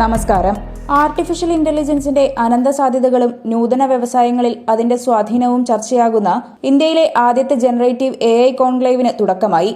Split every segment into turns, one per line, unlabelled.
നമസ്കാരം. ആർട്ടിഫിഷ്യൽ ഇന്റലിജൻസിന്റെ അനന്ത സാധ്യതകളും നൂതന വ്യവസായങ്ങളിൽ അതിന്റെ സ്വാധീനവും ചർച്ചയാകുന്ന ഇന്ത്യയിലെ ആദ്യത്തെ ജനറേറ്റീവ് എ ഐ കോൺക്ലേവിന് തുടക്കമായി.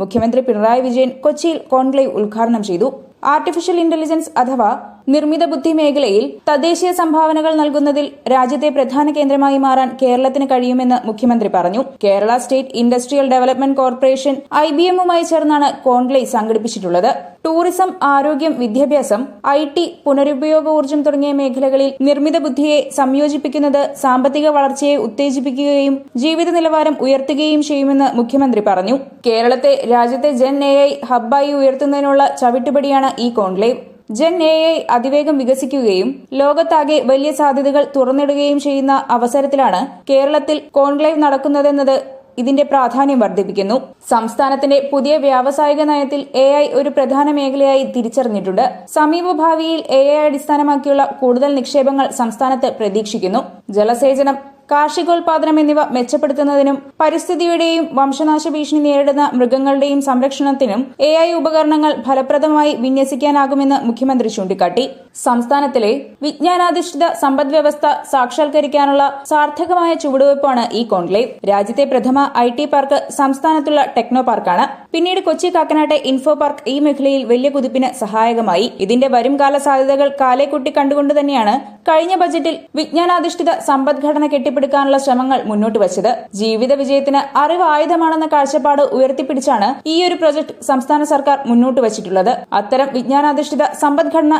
മുഖ്യമന്ത്രി പിണറായി വിജയൻ കൊച്ചിയിൽ കോൺക്ലേവ് ഉദ്ഘാടനം ചെയ്തു. ആർട്ടിഫിഷ്യൽ ഇന്റലിജൻസ് അഥവാ നിർമ്മിത ബുദ്ധി മേഖലയിൽ തദ്ദേശീയ സംഭാവനകൾ നൽകുന്നതിൽ രാജ്യത്തെ പ്രധാന കേന്ദ്രമായി മാറാൻ കേരളത്തിന് കഴിയുമെന്ന് മുഖ്യമന്ത്രി പറഞ്ഞു. Kerala state industrial development corporation I B എമ്മുമായി ചേർന്നാണ് കോൺക്ലേവ് സംഘടിപ്പിച്ചിട്ടുള്ളത്. ടൂറിസം ആരോഗ്യം വിദ്യാഭ്യാസം ഐ ടി പുനരുപയോഗ ഊർജം തുടങ്ങിയ മേഖലകളിൽ നിർമ്മിത ബുദ്ധിയെ സംയോജിപ്പിക്കുന്നത് സാമ്പത്തിക വളർച്ചയെ ഉത്തേജിപ്പിക്കുകയും ജീവിത നിലവാരം ഉയർത്തുകയും ചെയ്യുമെന്ന് മുഖ്യമന്ത്രി പറഞ്ഞു. കേരളത്തെ രാജ്യത്തെ ജൻ എ ഐ ഹബ്ബായി ഉയർത്തുന്നതിനുള്ള ചവിട്ടുപടിയാണ് ഈ കോൺക്ലേവ്. ജൻ എ ഐ അതിവേഗം വികസിക്കുകയും ലോകത്താകെ വലിയ സാധ്യതകൾ തുറന്നിടുകയും ചെയ്യുന്ന അവസരത്തിലാണ് കേരളത്തിൽ കോൺക്ലേവ് നടക്കുന്നതെന്നത് ഇതിന്റെ പ്രാധാന്യം വർദ്ധിപ്പിക്കുന്നു. സംസ്ഥാനത്തിന്റെ പുതിയ വ്യാവസായിക നയത്തിൽ എ ഒരു പ്രധാന മേഖലയായി തിരിച്ചറിഞ്ഞിട്ടുണ്ട്. സമീപഭാവിയിൽ എ അടിസ്ഥാനമാക്കിയുള്ള കൂടുതൽ നിക്ഷേപങ്ങൾ സംസ്ഥാനത്ത് പ്രതീക്ഷിക്കുന്നു. ജലസേചനം കാർഷികോൽപാദനം എന്നിവ മെച്ചപ്പെടുത്തുന്നതിനും പരിസ്ഥിതിയുടെയും വംശനാശ ഭീഷണി നേരിടുന്ന മൃഗങ്ങളുടെയും സംരക്ഷണത്തിനും എ ഉപകരണങ്ങൾ ഫലപ്രദമായി വിന്യസിക്കാനാകുമെന്ന് മുഖ്യമന്ത്രി ചൂണ്ടിക്കാട്ടി. സംസ്ഥാനത്തിലെ വിജ്ഞാനാധിഷ്ഠിത സമ്പദ് വ്യവസ്ഥ സാക്ഷാത്കരിക്കാനുള്ള സാർത്ഥകമായ ചുവടുവയ്പ്പാണ് ഈ കോൺക്ലേവ്. രാജ്യത്തെ പ്രഥമ ഐ ടി പാർക്ക് സംസ്ഥാനത്തുള്ള ടെക്നോ പാർക്കാണ്. പിന്നീട് കൊച്ചി കാക്കനാട്ടെ ഇൻഫോ പാർക്ക് ഈ മേഖലയിൽ വലിയ കുതിപ്പിന് സഹായകമായി. ഇതിന്റെ വരുംകാല സാധ്യതകൾ കാലേക്കുട്ടി കണ്ടുകൊണ്ട് തന്നെയാണ് കഴിഞ്ഞ ബജറ്റിൽ വിജ്ഞാനാധിഷ്ഠിത സമ്പദ്ഘടന കെട്ടിപ്പടുക്കാനുള്ള ശ്രമങ്ങൾ മുന്നോട്ട് വച്ചത്. ജീവിത വിജയത്തിന് അറിവ് ആയുധമാണെന്ന കാഴ്ചപ്പാട് ഉയർത്തിപ്പിടിച്ചാണ് ഈ ഒരു പ്രൊജക്ട് സംസ്ഥാന സർക്കാർ മുന്നോട്ട് വച്ചിട്ടുള്ളത്. അത്തരം വിജ്ഞാനാധിഷ്ഠിത സമ്പദ്ഘടന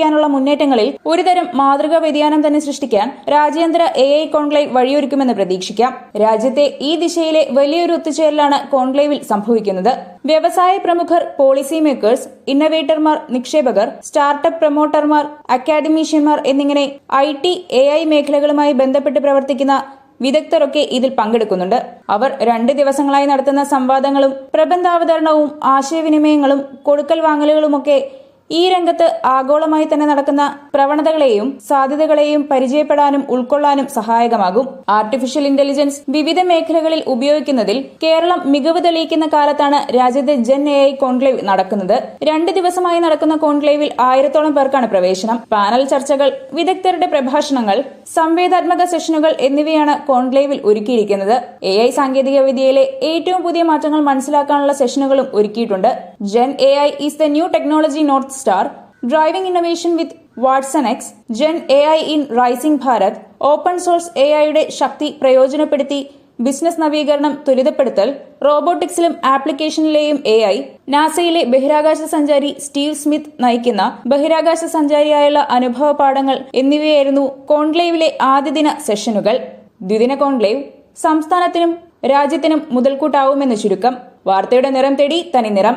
സാക്ഷാത്കരിക്കാനുള്ള മുന്നേറ്റങ്ങളിൽ ഒരുതരം മാതൃകാ വ്യതിയാനം തന്നെ സൃഷ്ടിക്കാൻ രാജ്യാന്തര എ ഐ കോൺക്ലേവ് വഴിയൊരുക്കുമെന്ന് പ്രതീക്ഷിക്കാം. രാജ്യത്തെ ഈ ദിശയിലെ വലിയൊരു ഒത്തുചേരലാണ് കോൺക്ലേവിൽ സംഭവിക്കുന്നത്. വ്യവസായ പ്രമുഖർ പോളിസി മേക്കേഴ്സ് ഇന്നവേറ്റർമാർ നിക്ഷേപകർ സ്റ്റാർട്ടപ്പ് പ്രൊമോട്ടർമാർ അക്കാദമീഷ്യന്മാർ എന്നിങ്ങനെ ഐ ടി എ ഐ മേഖലകളുമായി ബന്ധപ്പെട്ട് പ്രവർത്തിക്കുന്ന വിദഗ്ധരൊക്കെ ഇതിൽ പങ്കെടുക്കുന്നുണ്ട്. അവർ രണ്ട് ദിവസങ്ങളായി നടത്തുന്ന സംവാദങ്ങളും പ്രബന്ധാവതരണവും ആശയവിനിമയങ്ങളും കൊടുക്കൽ വാങ്ങലുകളുമൊക്കെ ഈ രംഗത്ത് ആഗോളമായി തന്നെ നടക്കുന്ന പ്രവണതകളെയും സാധ്യതകളെയും പരിചയപ്പെടാനും ഉൾക്കൊള്ളാനും സഹായകമാകും. ആർട്ടിഫിഷ്യൽ ഇന്റലിജൻസ് വിവിധ മേഖലകളിൽ ഉപയോഗിക്കുന്നതിൽ കേരളം മികവ് തെളിയിക്കുന്ന കാലത്താണ് രാജ്യത്തെ ജൻ എ ഐ കോൺക്ലേവ് നടക്കുന്നത്. രണ്ട് ദിവസമായി നടക്കുന്ന കോൺക്ലേവിൽ ആയിരത്തോളം പേർക്കാണ് പ്രവേശനം. പാനൽ ചർച്ചകൾ വിദഗ്ധരുടെ പ്രഭാഷണങ്ങൾ സംവേദാത്മക സെഷനുകൾ എന്നിവയാണ് കോൺക്ലേവിൽ ഒരുക്കിയിരിക്കുന്നത്. എ ഐ സാങ്കേതിക വിദ്യയിലെ ഏറ്റവും പുതിയ മാറ്റങ്ങൾ മനസ്സിലാക്കാനുള്ള സെഷനുകളും ഒരുക്കിയിട്ടുണ്ട്. Gen A I is the new technology north star driving innovation with Watson X gen A I in rising Bharat open source A ഐയുടെ ശക്തി പ്രയോജനപ്പെടുത്തി ബിസിനസ് നവീകരണം ത്വരിതപ്പെടുത്തൽ റോബോട്ടിക്സിലും ആപ്ലിക്കേഷനിലെയും എ ഐ നാസയിലെ ബഹിരാകാശ സഞ്ചാരി സ്റ്റീവ് സ്മിത്ത് നയിക്കുന്ന ബഹിരാകാശ സഞ്ചാരിയായുള്ള അനുഭവ പാഠങ്ങൾ എന്നിവയായിരുന്നു കോൺക്ലേവിലെ ആദ്യദിന സെഷനുകൾ. ദ്വിദിന കോൺക്ലേവ് സംസ്ഥാനത്തിനും രാജ്യത്തിനും മുതൽക്കൂട്ടാവുമെന്ന് ചുരുക്കം. വാർത്തയുടെ നിറം തേടി തനി നിറം